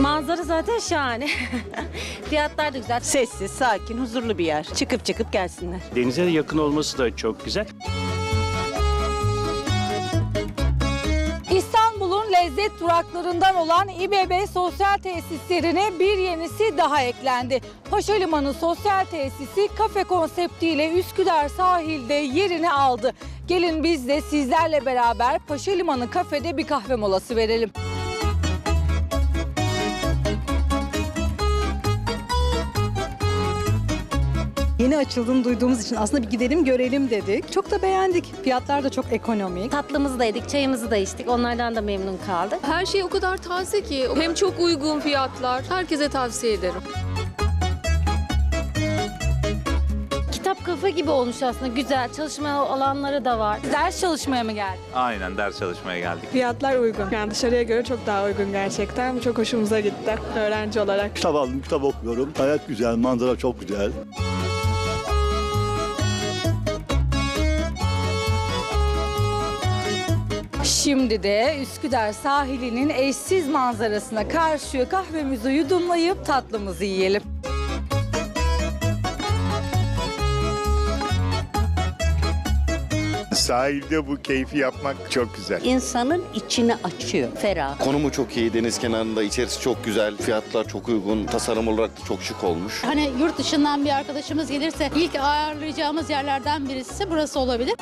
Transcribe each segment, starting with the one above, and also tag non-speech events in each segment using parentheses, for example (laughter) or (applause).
Manzara zaten şahane. (laughs) Fiyatlar da güzel. Sessiz, sakin, huzurlu bir yer. Çıkıp çıkıp gelsinler. Denize yakın olması da çok güzel. İstanbul'un lezzet duraklarından olan İBB sosyal tesislerine bir yenisi daha eklendi. Paşa Limanı sosyal tesisi kafe konseptiyle Üsküdar sahilde yerini aldı. Gelin biz de sizlerle beraber Paşa Limanı kafede bir kahve molası verelim. Yeni açıldığını duyduğumuz için aslında bir gidelim görelim dedik. Çok da beğendik. Fiyatlar da çok ekonomik. Tatlımızı da yedik, çayımızı da içtik. Onlardan da memnun kaldık. Her şey o kadar taze ki. Hem çok uygun fiyatlar. Herkese tavsiye ederim. Kitap kafe gibi olmuş aslında. Güzel. Çalışma alanları da var. Ders çalışmaya mı geldi? Aynen ders çalışmaya geldik. Fiyatlar uygun. Yani dışarıya göre çok daha uygun gerçekten. Çok hoşumuza gitti öğrenci olarak. Kitap aldım, kitap okuyorum. Hayat güzel, manzara çok güzel. Şimdi de Üsküdar sahilinin eşsiz manzarasına karşı kahvemizi yudumlayıp tatlımızı yiyelim. Sahilde bu keyfi yapmak çok güzel. İnsanın içini açıyor, ferah. Konumu çok iyi, deniz kenarında, içerisi çok güzel, fiyatlar çok uygun, tasarım olarak da çok şık olmuş. Hani yurt dışından bir arkadaşımız gelirse ilk ağırlayacağımız yerlerden birisi burası olabilir.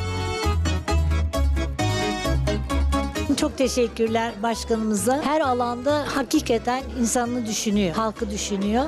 Çok teşekkürler başkanımıza. Her alanda hakikaten insanını düşünüyor, halkı düşünüyor.